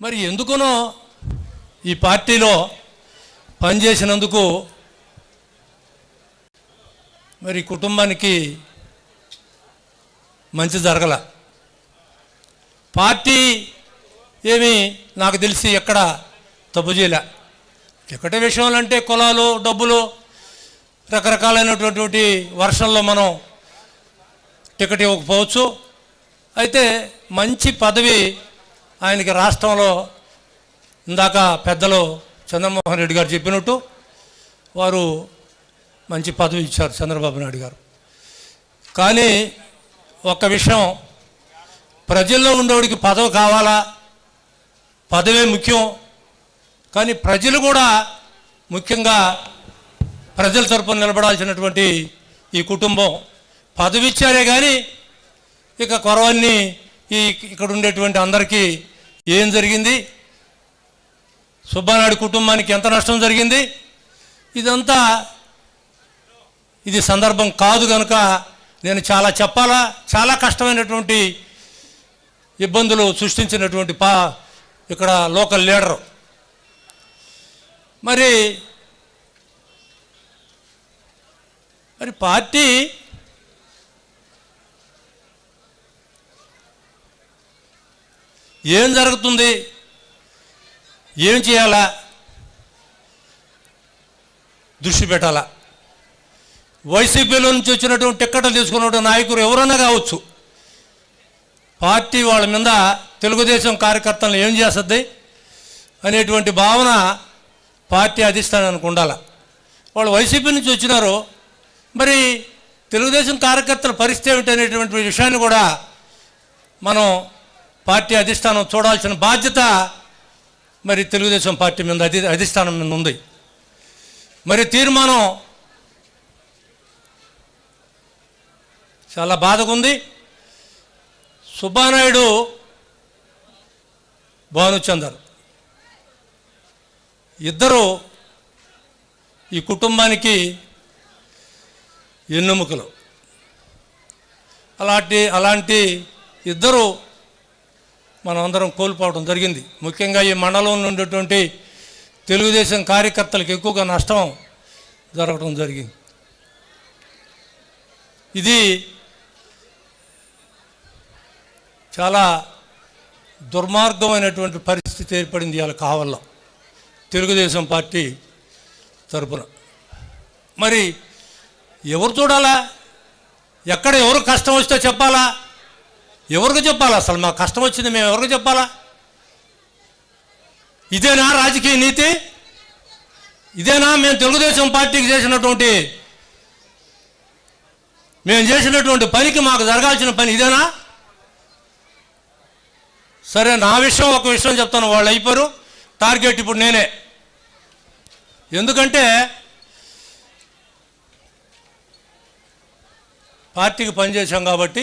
మరి ఎందుకునో ఈ పార్టీలో పనిచేసినందుకు మరి కుటుంబానికి మంచి జరగల. పార్టీ ఏమి నాకు తెలిసి ఎక్కడ తప్పు చేయలే. టికెట్ విషయంలో అంటే కులాలు డబ్బులు రకరకాలైనటువంటి వర్షంలో మనం టికెట్ ఇవ్వకపోవచ్చు. అయితే మంచి పదవి ఆయనకి రాష్ట్రంలో ఇందాక పెద్దలు చంద్రమోహన్ రెడ్డి గారు చెప్పినట్టు వారు మంచి పదవి ఇచ్చారు చంద్రబాబు నాయుడు గారు. కానీ ఒక్క విషయం ప్రజల్లో ఉండేవాడికి పదవి కావాలా? పదవే ముఖ్యం. కానీ ప్రజలు కూడా ముఖ్యంగా ప్రజల తరపున నిలబడాల్సినటువంటి ఈ కుటుంబం. పదవి ఇచ్చారే కానీ ఇక కొరవన్నీ ఈ ఇక్కడ ఉండేటువంటి అందరికీ ఏం జరిగింది? సుబ్బానాయుడు కుటుంబానికి ఎంత నష్టం జరిగింది? ఇదంతా ఇది సందర్భం కాదు కనుక నేను చాలా చెప్పాలా? చాలా కష్టమైనటువంటి ఇబ్బందులు సృష్టించినటువంటి పా ఇక్కడ లోకల్ లీడరు. మరి మరి పార్టీ ఏం జరుగుతుంది? ఏం చేయాలా? దృష్టి పెట్టాలా? వైసీపీలో నుంచి వచ్చినటువంటి టిక్కెట్లు తీసుకున్నటువంటి నాయకులు ఎవరన్నా కావచ్చు. పార్టీ వాళ్ళ మీద తెలుగుదేశం కార్యకర్తలను ఏం చేస్తుంది? అనేటువంటి భావన పార్టీ అధిష్టానానికి ఉండాల? వాళ్ళు వైసీపీ నుంచి వచ్చినారు మరి తెలుగుదేశం కార్యకర్తల పరిస్థితి ఏమిటి అనేటువంటి విషయాన్ని కూడా మనం పార్టీ అధిష్టానం చూడాల్సిన బాధ్యత మరి తెలుగుదేశం పార్టీ మీద అధి అధిష్టానం మీద ఉంది. మరి తీర్మానం చాలా బాధగా ఉంది. సుబ్బానాయుడు భానుచందర్ ఇద్దరు ఈ కుటుంబానికి ఎన్నుముకలు. అలాంటి అలాంటి ఇద్దరు మనం అందరం కోల్పోవడం జరిగింది. ముఖ్యంగా ఈ మండలంలో ఉండేటువంటి తెలుగుదేశం కార్యకర్తలకు ఎక్కువగా నష్టం జరగడం జరిగింది. ఇది చాలా దుర్మార్గమైనటువంటి పరిస్థితి ఏర్పడింది ఇవాళ కావల్లో తెలుగుదేశం పార్టీ తరపున. మరి ఎవరు చూడాలా? ఎక్కడ ఎవరు కష్టం వస్తే చెప్పాలా? ఎవరికి చెప్పాలా? అసలు మాకు కష్టం వచ్చింది మేము ఎవరికి చెప్పాలా? ఇదేనా రాజకీయ నీతి? ఇదేనా మేము తెలుగుదేశం పార్టీకి చేసినటువంటి మేము చేసినటువంటి పనికి మాకు జరగాల్సిన పని ఇదేనా? సరే నా విషయం ఒక విషయం చెప్తాను వాళ్ళు అయిపోయారు. టార్గెట్ ఇప్పుడు నేనే. ఎందుకంటే పార్టీకి పనిచేశాం కాబట్టి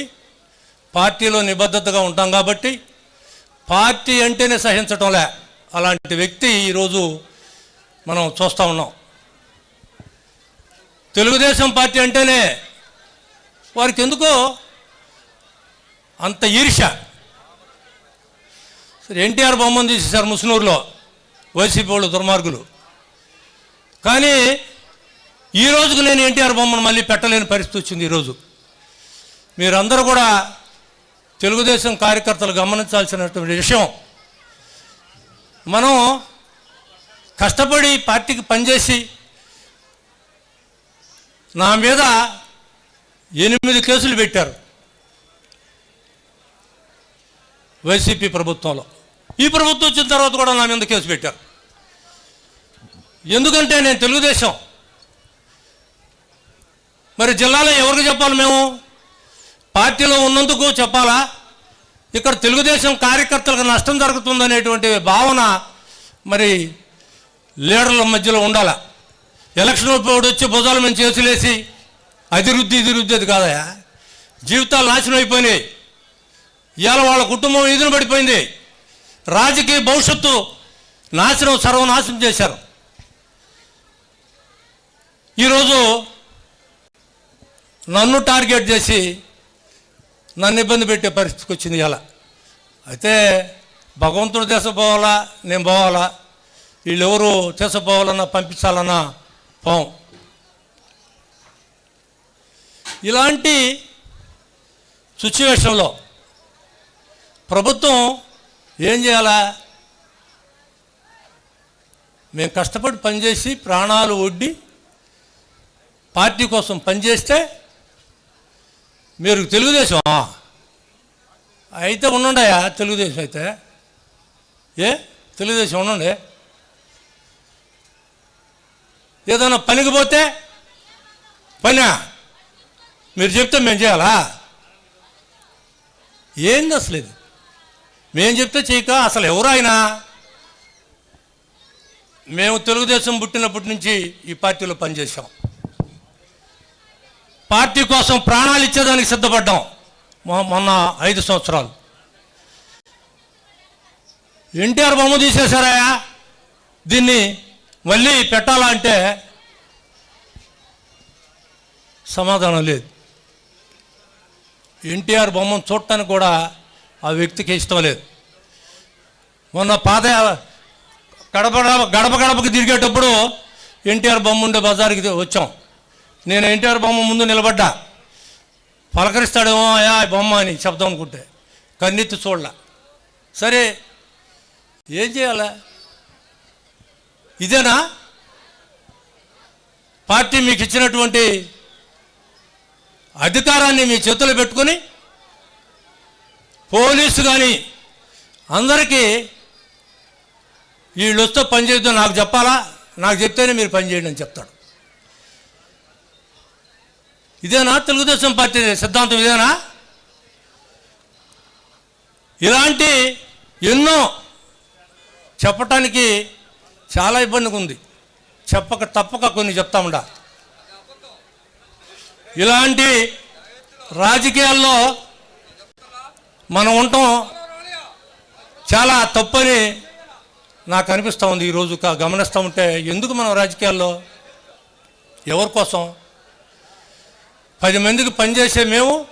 పార్టీలో నిబద్ధతగా ఉంటాం కాబట్టి పార్టీ అంటేనే సహించటంలే అలాంటి వ్యక్తి ఈరోజు మనం చూస్తూ ఉన్నాం. తెలుగుదేశం పార్టీ అంటేనే వారికి ఎందుకో అంత ఈర్ష సరే ఎన్టీఆర్ బొమ్మను తీసేశారు ముసునూరులో వైసీపీ వాళ్ళు దుర్మార్గులు. కానీ ఈ రోజుకు నేను ఎన్టీఆర్ బొమ్మను మళ్ళీ పెట్టలేని పరిస్థితి వచ్చింది ఈరోజు. మీరందరూ కూడా తెలుగుదేశం కార్యకర్తలు గమనించాల్సినటువంటి విషయం. మనం కష్టపడి పార్టీకి పనిచేసి నా మీద ఎనిమిది కేసులు పెట్టారు. వైసీపీ ప్రభుత్వంలో. ఈ ప్రభుత్వం వచ్చిన తర్వాత కూడా నా మీద కేసు పెట్టారు. ఎందుకంటే నేను తెలుగుదేశం. మరి జిల్లాలో ఎవరికి చెప్పాలి మేము? పార్టీలో ఉన్నందుకు చెప్పాలా? ఇక్కడ తెలుగుదేశం కార్యకర్తలకు నష్టం జరుగుతుందనేటువంటి భావన మరి లీడర్ల మధ్యలో ఉండాల? ఎలక్షన్ ఇప్పుడు వచ్చి భుజాల మేము చేసులేసి అభివృద్ధి ఇదివృద్ధి అది కాదయా జీవితాలు నాశనం అయిపోయినాయి. ఇవాళ వాళ్ళ కుటుంబం ఈదున పడిపోయింది. రాజకీయ భవిష్యత్తు నాశనం సర్వనాశనం చేశారు. ఈరోజు నన్ను టార్గెట్ చేసి నన్ను ఇబ్బంది పెట్టే పరిస్థితికి వచ్చింది ఇలా అయితే భగవంతుడు తీసుకుపోవాలా నేను పోవాలా? వీళ్ళెవరు తీసుకుపోవాలన్నా పంపించాలన్నా పోం. ఇలాంటి సిచ్యువేషన్లో ప్రభుత్వం ఏం చేయాలా? మేము కష్టపడి పనిచేసి ప్రాణాలు ఒడ్డి పార్టీ కోసం పనిచేస్తే మీరు తెలుగుదేశం అయితే ఉండుండయా తెలుగుదేశం అయితే. ఏ? తెలుగుదేశం ఉండండి. ఏదైనా పనికి పోతే పనా? మీరు చెప్తే మేము చేయాలా? ఏంది అసలు ఇది? మేము చెప్తే చేయక అసలు ఎవరు ఆయన? మేము తెలుగుదేశం పుట్టినప్పటి నుంచి ఈ పార్టీలో పనిచేసాం పార్టీ కోసం ప్రాణాలు ఇచ్చేదానికి సిద్ధపడ్డాం. మొన్న ఐదు సంవత్సరాలు. ఎన్టీఆర్ బొమ్మ తీసేశారా? దీన్ని మళ్ళీ పెట్టాలా అంటే సమాధానం లేదు. ఎన్టీఆర్ బొమ్మను చూడటానికి కూడా ఆ వ్యక్తికి ఇష్టం లేదు. మొన్న పాత గడప- గడప గడపకి తిరిగేటప్పుడు ఎన్టీఆర్ బొమ్మ ఉండే బజార్కి వచ్చాం. నేను ఎన్టీఆర్ బొమ్మ ముందు నిలబడ్డా. పలకరిస్తాడేమో అయా బొమ్మ అని చెప్దాం అనుకుంటే. కన్నెత్తి చూడలా. సరే ఏం చేయాలా? ఇదేనా? పార్టీ మీకు ఇచ్చినటువంటి అధికారాన్ని మీ చేతులు పెట్టుకొని పోలీసు కానీ అందరికీ వీళ్ళు వస్తే పని చేయొద్దు నాకు చెప్పాలా? నాకు చెప్తేనే మీరు పని చేయండి అని చెప్తాడు. ఇదేనా తెలుగుదేశం పార్టీ సిద్ధాంతం ఇదేనా? ఇలాంటి ఎన్నో చెప్పటానికి చాలా ఇబ్బందిగా ఉంది. చెప్పక తప్పక కొన్ని చెప్తామండ ఇలాంటి రాజకీయాల్లో మనం ఉండటం చాలా తప్పని నాకు అనిపిస్తూ ఉంది ఈరోజు గమనిస్తూ ఉంటే ఎందుకు మనం రాజకీయాల్లో? ఎవరి కోసం? పది మందికి పనిచేసే మేము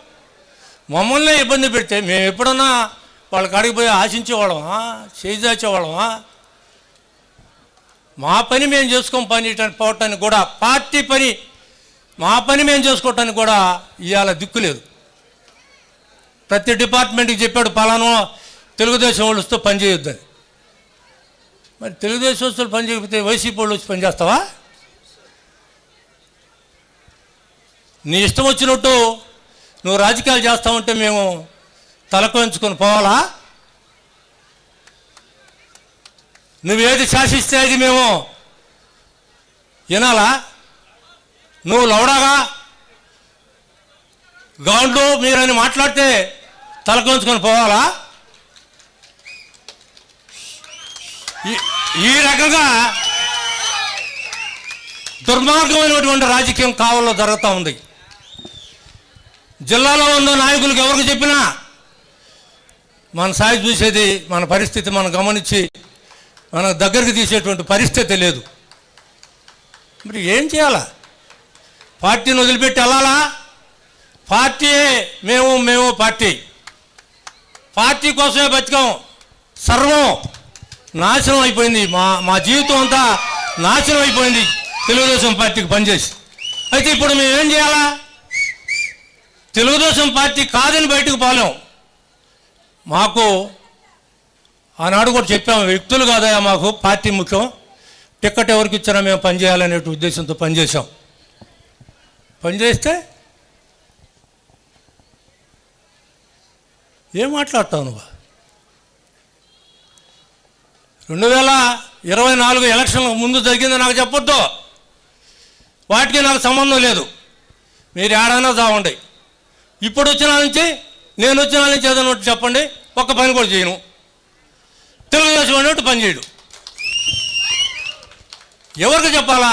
మమ్మల్ని ఇబ్బంది పెడితే మేము ఎప్పుడన్నా వాళ్ళ కాడికి పోయి ఆశించేవాళ్ళమా? చేజాచేవాళ్ళమా మా పని మేము చేసుకొని పని పోవటానికి కూడా పార్టీ పని మా పని మేము చేసుకోవటానికి కూడా ఇవాళ దిక్కు లేదు. ప్రతి డిపార్ట్మెంట్కి చెప్పాడు పలానో తెలుగుదేశం వాళ్ళు వస్తూ పని మరి తెలుగుదేశం వస్తువులు పని చేయకపోతే వైసీపీ వాళ్ళు వచ్చి పనిచేస్తావా నీ ఇష్టం వచ్చినట్టు నువ్వు రాజకీయాలు చేస్తావంటే మేము తలకొంచుకొని పోవాలా? నువ్వేది శాసిస్తే అది మేము వినాలా? నువ్వు లవడాగా గౌండ్లు మీరని మాట్లాడితే తలకొంచుకొని పోవాలా? ఈ- ఈ రకంగా దుర్మార్గమైనటువంటి రాజకీయం కావాలో జరుగుతూ ఉంది. జిల్లాలో ఉన్న నాయకులకు ఎవరికి చెప్పినా మన సాయి చూసేది మన పరిస్థితి మనం గమనించి మన దగ్గరికి తీసేటువంటి పరిస్థితి లేదు. మరి ఏం చేయాలా? పార్టీని వదిలిపెట్టి వెళ్ళాలా? పార్టీయే మేము మేము పార్టీ. పార్టీ కోసమే బతికాం. సర్వం నాశనం అయిపోయింది. మా మా జీవితం అంతా నాశనం అయిపోయింది. తెలుగుదేశం పార్టీకి పనిచేసి. అయితే ఇప్పుడు మేము ఏం చేయాలా? తెలుగుదేశం పార్టీ కాదని బయటకు పోలేం. మాకు ఆనాడు కూడా చెప్పాము వ్యక్తులు కాదయా మాకు పార్టీ ముఖ్యం. టిక్కెట్ ఎవరికి ఇచ్చినా మేము పనిచేయాలనే ఉద్దేశంతో పనిచేసాం పనిచేస్తే ఏం మాట్లాడతావు నువ్వు? రెండు వేల ఇరవై నాలుగు ఎలక్షన్ల ముందు జరిగింది నాకు చెప్పొద్దు. వాటికి నాకు సంబంధం లేదు. మీరు ఏడైనా చావండి. ఇప్పుడు వచ్చిన నుంచి నేను వచ్చిన నుంచి ఏదైనా ఒకటి చెప్పండి ఒక్క పని కూడా చేయను. తెలుగుదేశం అన్నట్టు పని చేయడు. ఎవరికి చెప్పాలా?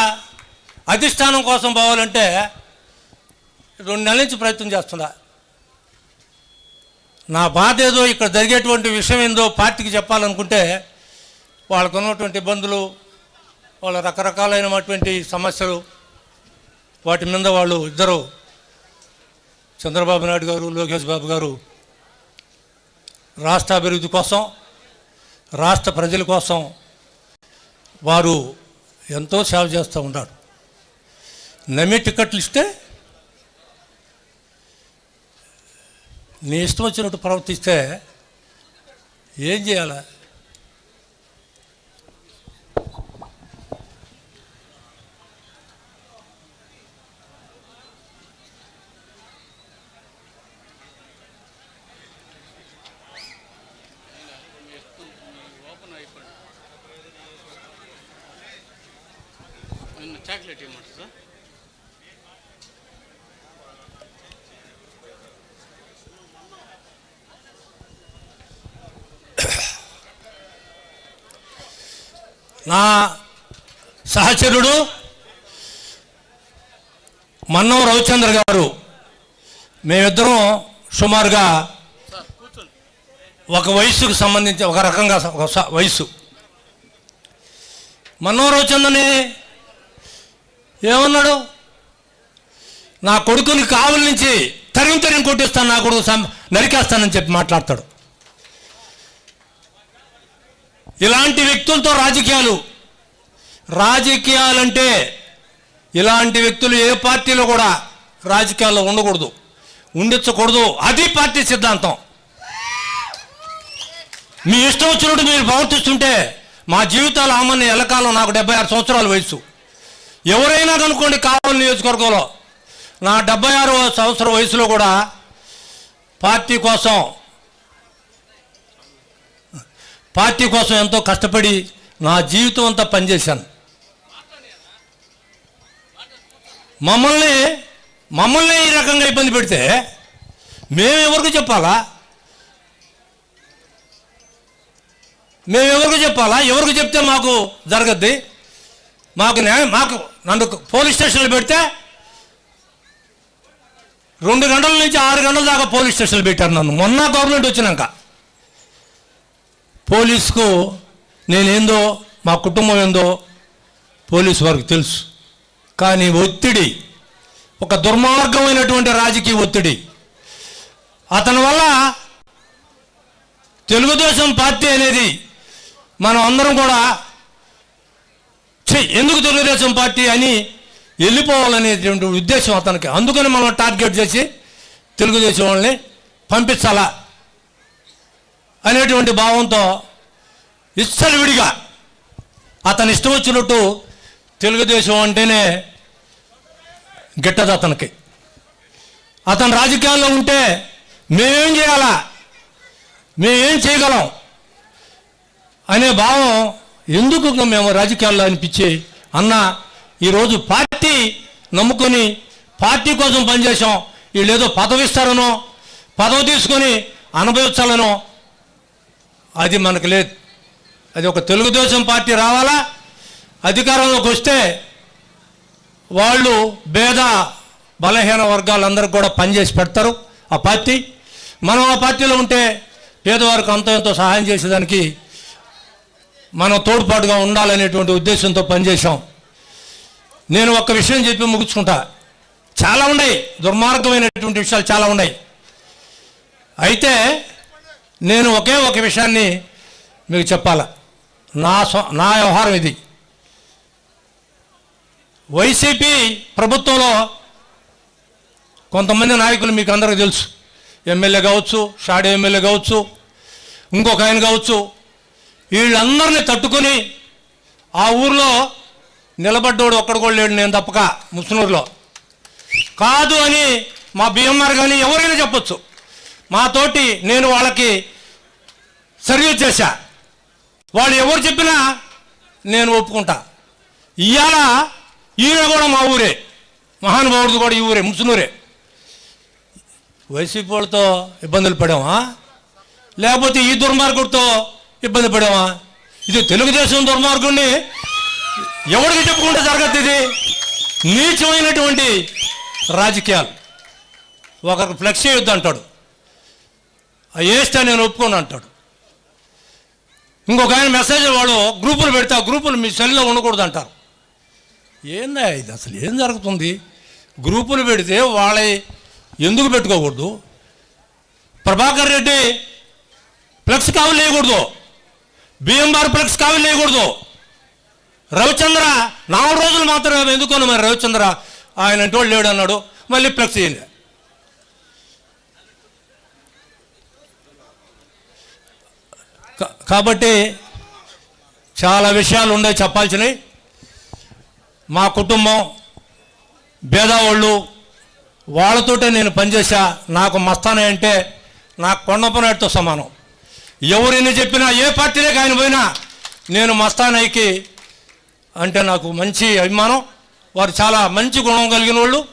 అధిష్టానం కోసం పోవాలంటే రెండు నెలల నుంచి ప్రయత్నం చేస్తున్నా. నా బాధ ఏదో ఇక్కడ జరిగేటువంటి విషయం ఏందో పార్టీకి చెప్పాలనుకుంటే వాళ్ళకు ఉన్నటువంటి ఇబ్బందులు వాళ్ళ రకరకాలైనటువంటి సమస్యలు వాటి మీద వాళ్ళు ఇద్దరు చంద్రబాబు నాయుడు గారు లోకేష్ బాబు గారు రాష్ట్ర అభివృద్ధి కోసం రాష్ట్ర ప్రజల కోసం వారు ఎంతో సేవ చేస్తూ ఉంటారు నమ్మి టికెట్లు ఇస్తే నీ ఇష్టం వచ్చినట్టు ప్రవర్తిస్తే ఏం చేయాలా? నా సహచరుడు మన్నం రవిచంద్ర గారు. మేమిద్దరం సుమారుగా ఒక వయసుకు సంబంధించి ఒక రకంగా ఒక స- వయసు. మన్నం రవిచంద్రని ఏమన్నాడు? నా కొడుకుని కావుల నుంచి తరిమి తరిగి కొట్టిస్తాను నా కొడుకు సం- నరికేస్తానని చెప్పి మాట్లాడతాడు. ఇలాంటి వ్యక్తులతో రాజకీయాలు. రాజకీయాలంటే ఇలాంటి వ్యక్తులు ఏ పార్టీలో కూడా రాజకీయాల్లో ఉండకూడదు. ఉండించకూడదు. అది పార్టీ సిద్ధాంతం. మీ ఇష్టం వచ్చినట్టు మీరు ప్రవర్తిస్తుంటే మా జీవితాలు ఆమని ఎలకాలం నాకు డెబ్బై ఆరు సంవత్సరాల వయసు ఎవరైనా కనుక్కోండి కావాలి నియోజకవర్గంలో. నా డెబ్బై ఆరు సంవత్సరం వయసులో కూడా పార్టీ కోసం పార్టీ కోసం ఎంతో కష్టపడి నా జీవితం అంతా పనిచేశాను. మమ్మల్ని మమ్మల్ని ఈ రకంగా ఇబ్బంది పెడితే మేము ఎవరికి చెప్పాలా? మేము ఎవరికి చెప్పాలా? ఎవరికి చెప్తే మాకు జరగద్ది? మాకు న్యాయం మాకు నన్ను పోలీస్ స్టేషన్లో పెడితే రెండు గంటల నుంచి ఆరు గంటల దాకా పోలీస్ స్టేషన్లో పెట్టారు నన్ను. మొన్న గవర్నమెంట్ వచ్చినాక. పోలీసుకు నేనేందో మా కుటుంబం ఏందో పోలీస్ వారికి తెలుసు. కానీ ఒత్తిడి ఒక దుర్మార్గమైనటువంటి రాజకీయ ఒత్తిడి. అతని వల్ల తెలుగుదేశం పార్టీ అనేది మనం అందరం కూడా ఎందుకు తెలుగుదేశం పార్టీ అని వెళ్ళిపోవాలనేటువంటి ఉద్దేశం అతనికి. అందుకని మనం టార్గెట్ చేసి తెలుగుదేశం వాళ్ళని పంపించాలా? అనేటువంటి భావంతో విడిగా అతని ఇష్టం వచ్చినట్టు తెలుగుదేశం అంటేనే గిట్టదు అతనికి. అతను రాజకీయాల్లో ఉంటే మేమేం చేయాలా? మేమేం చేయగలం? అనే భావం ఎందుకు మేము రాజకీయాల్లో అనిపించి అన్న ఈరోజు పార్టీ నమ్ముకొని పార్టీ కోసం పనిచేసాం వీళ్ళు ఏదో పదవి ఇస్తారనో పదవి తీసుకొని అనుభవించాలనో అది మనకు లేదు. అది ఒక తెలుగుదేశం పార్టీ రావాలా? అధికారంలోకి వస్తే వాళ్ళు భేద బలహీన వర్గాలందరికీ కూడా పనిచేసి పెడతారు ఆ పార్టీ. మనం ఆ పార్టీలో ఉంటే పేదవారికి అంతో ఎంతో సహాయం చేసేదానికి మనం తోడ్పాటుగా ఉండాలనేటువంటి ఉద్దేశంతో పనిచేశాం. నేను ఒక్క విషయం చెప్పి ముగించుకుంటా. చాలా ఉన్నాయి. దుర్మార్గమైనటువంటి విషయాలు చాలా ఉన్నాయి. అయితే నేను ఒకే ఒక విషయాన్ని మీకు చెప్పాల. నా స్వ నా వ్యవహారం ఇది. వైసీపీ ప్రభుత్వంలో కొంతమంది నాయకులు మీకు అందరికీ తెలుసు. ఎమ్మెల్యే కావచ్చు షాడీ ఎమ్మెల్యే కావచ్చు ఇంకొక ఆయన కావచ్చు వీళ్ళందరినీ తట్టుకొని ఆ ఊర్లో నిలబడ్డోడు ఒక్కడు కూడా లేడు నేను తప్పక ముస్నూరులో. కాదు అని మా బిఎంఆర్ కానీ ఎవరైనా చెప్పొచ్చు. మాతోటి నేను వాళ్ళకి సర్వీస్ చేశా వాళ్ళు ఎవరు చెప్పినా నేను ఒప్పుకుంటా. ఇవాళ ఈయన కూడా మా ఊరే. మహానుభావుడిది కూడా ఈ ఊరే ముసునూరే. వైసీపీ వాళ్ళతో ఇబ్బందులు పడామా? లేకపోతే ఈ దుర్మార్గుడితో ఇబ్బంది పడామా? ఇది తెలుగుదేశం దుర్మార్గుడిని ఎవరికి చెప్పుకుంటే జరగదు ఇది. నీచమైనటువంటి రాజకీయాలు. ఒకరికి ఫ్లెక్స్ చేయొద్దు అంటాడు. ఆ వేస్తే నేను ఒప్పుకోను అంటాడు. ఇంకొక ఆయన మెసేజ్ వాడు గ్రూపులు పెడితే ఆ గ్రూపులు మీ సెల్లో ఉండకూడదు అంటారు. ఏందా ఇది? అసలు ఏం జరుగుతుంది? గ్రూపులు పెడితే వాళ్ళ ఎందుకు పెట్టుకోకూడదు? ప్రభాకర్ రెడ్డి ఫ్లెక్స్ కావులు వేయకూడదు బిఎంఆర్ ఫ్లెక్స్ కావులు వేయకూడదు రవిచంద్ర నాలుగు రోజులు మాత్రమే ఎందుకని మరి రవిచంద్ర ఆయన అంటే వాళ్ళు లేడు అన్నాడు మళ్ళీ ఫ్లెక్స్ చేయండి. కాబట్టి చాలా విషయాలు ఉండే చెప్పాల్సినవి. మా కుటుంబం భేదవాళ్ళు వాళ్ళతోటే నేను పనిచేసా నాకు మస్తానే అంటే నాకు కొండపనాటితో సమానం. ఎవరిని చెప్పినా ఏ పార్టీలోకి ఆయన పోయినా నేను మస్తానాయికి అంటే నాకు మంచి అభిమానం. వారు చాలా మంచి గుణం కలిగిన వాళ్ళు.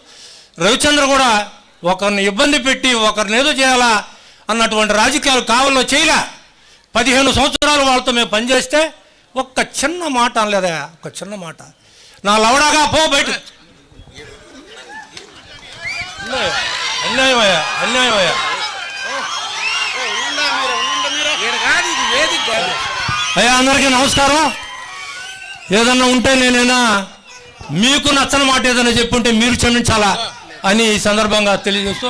రవిచంద్ర కూడా ఒకరిని ఇబ్బంది పెట్టి ఒకరిని ఏదో చేయాలా అన్నటువంటి రాజకీయాలు కావాలో చేయలే. పదిహేను సంవత్సరాలు వాళ్ళతో మేము పనిచేస్తే ఒక్క చిన్న మాట అనలేదా ఒక చిన్న మాట. నా లవడాగా పో బయట. అన్యాయం అయ్యా అయ్యా అందరికీ నమస్కారం. ఏదన్నా ఉంటే నేనైనా మీకు నచ్చని మాట ఏదైనా చెప్పుంటే మీరు క్షమించాలా అని ఈ సందర్భంగా తెలియజేస్తూ